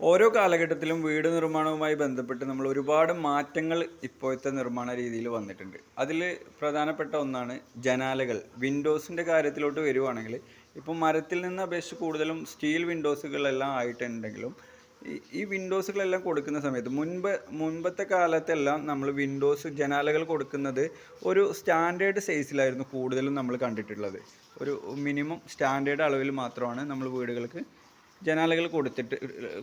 ഓരോ കാലഘട്ടത്തിലും വീട് നിർമ്മാണവുമായി ബന്ധപ്പെട്ട് നമ്മൾ ഒരുപാട് മാറ്റങ്ങൾ ഇപ്പോഴത്തെ നിർമ്മാണ രീതിയിൽ വന്നിട്ടുണ്ട്. അതിൽ പ്രധാനപ്പെട്ട ഒന്നാണ് ജനാലകൾ. വിൻഡോസിന്റെ കാര്യത്തിലോട്ട് വരുവാണെങ്കിൽ ഇപ്പം മരത്തിൽ നിന്ന് അപേക്ഷിച്ച് കൂടുതലും സ്റ്റീൽ വിൻഡോസുകളെല്ലാം ആയിട്ടുണ്ടെങ്കിലും ഈ- വിൻഡോസുകളെല്ലാം കൊടുക്കുന്ന സമയത്ത് മുൻപ് മുൻപത്തെ കാലത്തെല്ലാം നമ്മൾ വിൻഡോസ് ജനാലകൾ കൊടുക്കുന്നത് ഒരു സ്റ്റാൻഡേർഡ് സൈസിലായിരുന്നു കൂടുതലും നമ്മൾ കണ്ടിട്ടുള്ളത്. ഒരു മിനിമം സ്റ്റാൻഡേർഡ് അളവിൽ മാത്രമാണ് നമ്മൾ വീടുകൾക്ക് ജനാലകൾ കൊടുത്തിട്ട്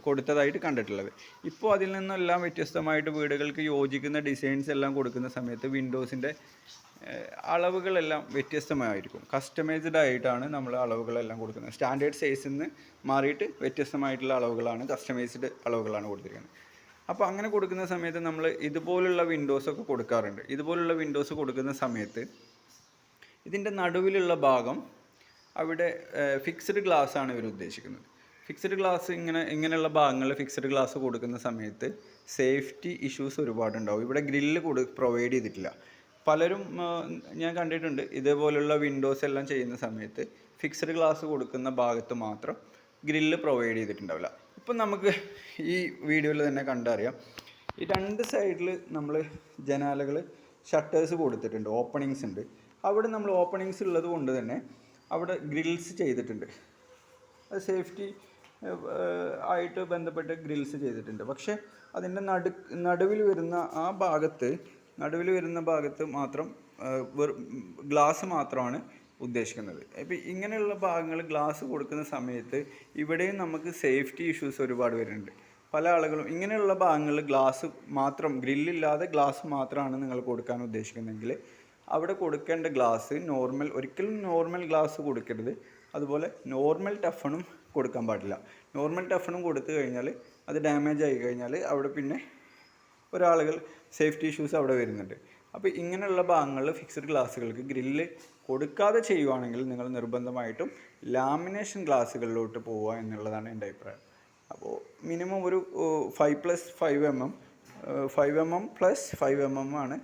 കൊടുത്തതായിട്ട് കണ്ടിട്ടുള്ളത്. ഇപ്പോൾ അതിൽ നിന്നെല്ലാം വ്യത്യസ്തമായിട്ട് വീടുകൾക്ക് യോജിക്കുന്ന ഡിസൈൻസ് എല്ലാം കൊടുക്കുന്ന സമയത്ത് വിൻഡോസിന്റെ അളവുകളെല്ലാം വ്യത്യസ്തമായിരിക്കും. കസ്റ്റമൈസ്ഡ് ആയിട്ടാണ് നമ്മൾ അളവുകളെല്ലാം കൊടുക്കുന്നത്. സ്റ്റാൻഡേർഡ് സൈസിൽ നിന്ന് മാറിയിട്ട് വ്യത്യസ്തമായിട്ടുള്ള അളവുകളാണ് കസ്റ്റമൈസ്ഡ് അളവുകളാണ് കൊടുത്തിരിക്കുന്നത്. അപ്പോൾ അങ്ങനെ കൊടുക്കുന്ന സമയത്ത് നമ്മൾ ഇതുപോലുള്ള വിൻഡോസൊക്കെ കൊടുക്കാറുണ്ട്. ഇതുപോലുള്ള വിൻഡോസ് കൊടുക്കുന്ന സമയത്ത് ഇതിന്റെ നടുവിലുള്ള ഭാഗം അവിടെ ഫിക്സ്ഡ് ഗ്ലാസ് ആണ് ഇവർ ഉദ്ദേശിക്കുന്നത് ഫിക്സ്ഡ് ഗ്ലാസ് ഇങ്ങനെ ഇങ്ങനെയുള്ള ഭാഗങ്ങളിൽ ഫിക്സഡ് ഗ്ലാസ് കൊടുക്കുന്ന സമയത്ത് സേഫ്റ്റി ഇഷ്യൂസ് ഒരുപാടുണ്ടാവും. ഇവിടെ ഗ്രില്ല് കൊടു പ്രൊവൈഡ് ചെയ്തിട്ടില്ല. പലരും ഞാൻ കണ്ടിട്ടുണ്ട്. ഇതേപോലുള്ള വിൻഡോസ് എല്ലാം ചെയ്യുന്ന സമയത്ത് ഫിക്സഡ് ഗ്ലാസ് കൊടുക്കുന്ന ഭാഗത്ത് മാത്രം ഗ്രില്ല് പ്രൊവൈഡ് ചെയ്തിട്ടുണ്ടാവില്ല. ഇപ്പം നമുക്ക് ഈ വീഡിയോയിൽ തന്നെ കണ്ടറിയാം. ഈ രണ്ട് സൈഡിൽ നമ്മൾ ജനാലകൾ ഷട്ടേഴ്സ് കൊടുത്തിട്ടുണ്ട് ഓപ്പണിങ്സ് ഉണ്ട്. അവിടെ നമ്മൾ ഓപ്പണിങ്സ് ഉള്ളത് കൊണ്ട് തന്നെ അവിടെ ഗ്രിൽസ് ചെയ്തിട്ടുണ്ട്. അത് സേഫ്റ്റി ആയിട്ട് ബന്ധപ്പെട്ട് ഗ്രിൽസ് ചെയ്തിട്ടുണ്ട്. പക്ഷേ അതിന്റെ നടു നടുവിൽ വരുന്ന ആ ഭാഗത്ത് നടുവിൽ വരുന്ന ഭാഗത്ത് മാത്രം ഗ്ലാസ് മാത്രമാണ് ഉദ്ദേശിക്കുന്നത്. ഇപ്പം ഇങ്ങനെയുള്ള ഭാഗങ്ങൾ ഗ്ലാസ് കൊടുക്കുന്ന സമയത്ത് ഇവിടെയും നമുക്ക് സേഫ്റ്റി ഇഷ്യൂസ് ഒരുപാട് വരുന്നുണ്ട്. പല ആളുകളും ഇങ്ങനെയുള്ള ഭാഗങ്ങളിൽ ഗ്ലാസ് മാത്രം ഗ്രില്ലില്ലാതെ ഗ്ലാസ് മാത്രമാണ് നിങ്ങൾ കൊടുക്കാൻ ഉദ്ദേശിക്കുന്നതെങ്കിൽ അവിടെ കൊടുക്കേണ്ട ഗ്ലാസ് നോർമൽ ഒരിക്കലും നോർമൽ ഗ്ലാസ് കൊടുക്കരുത്. അതുപോലെ നോർമൽ ടഫണും കൊടുക്കാൻ പാടില്ല. നോർമൽ ടഫണും കൊടുത്തു കഴിഞ്ഞാൽ അത് ഡാമേജ് ആയി കഴിഞ്ഞാൽ അവിടെ പിന്നെ ഒരാളുകൾ സേഫ്റ്റി ഇഷ്യൂസ് അവിടെ വരുന്നുണ്ട്. അപ്പോൾ ഇങ്ങനെയുള്ള ഭാഗങ്ങളിൽ ഫിക്സഡ് ഗ്ലാസ്സുകൾക്ക് ഗ്രില്ല് കൊടുക്കാതെ ചെയ്യുവാണെങ്കിൽ നിങ്ങൾ നിർബന്ധമായിട്ടും ലാമിനേഷൻ ഗ്ലാസ്സുകളിലോട്ട് പോവുക എന്നുള്ളതാണ് എന്റെ അഭിപ്രായം. അപ്പോൾ മിനിമം ഒരു five plus five M M five M M plus five M M ആണ്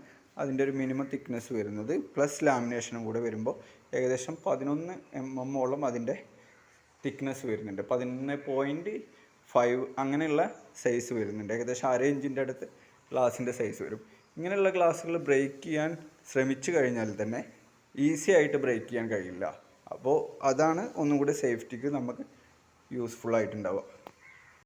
അതിന്റെ ഒരു മിനിമം തിക്നെസ് വരുന്നത്. പ്ലസ് ലാമിനേഷനും കൂടെ വരുമ്പോൾ ഏകദേശം പതിനൊന്ന് എം ഓളം അതിന്റെ തിക്നെസ് വരുന്നുണ്ട്. പതിനൊന്ന് പോയിന്റ് ഫൈവ് അങ്ങനെയുള്ള സൈസ് വരുന്നുണ്ട്. ഏകദേശം അര ഇഞ്ചിന്റെ അടുത്ത് ഗ്ലാസിന്റെ സൈസ് വരും. ഇങ്ങനെയുള്ള ഗ്ലാസ്സുകൾ ബ്രേക്ക് ചെയ്യാൻ ശ്രമിച്ചു കഴിഞ്ഞാൽ തന്നെ ഈസി ആയിട്ട് ബ്രേക്ക് ചെയ്യാൻ കഴിയില്ല. അപ്പോൾ അതാണ് ഒന്നും കൂടി സേഫ്റ്റിക്ക് നമുക്ക് യൂസ്ഫുൾ ആയിട്ടുണ്ടാവുക.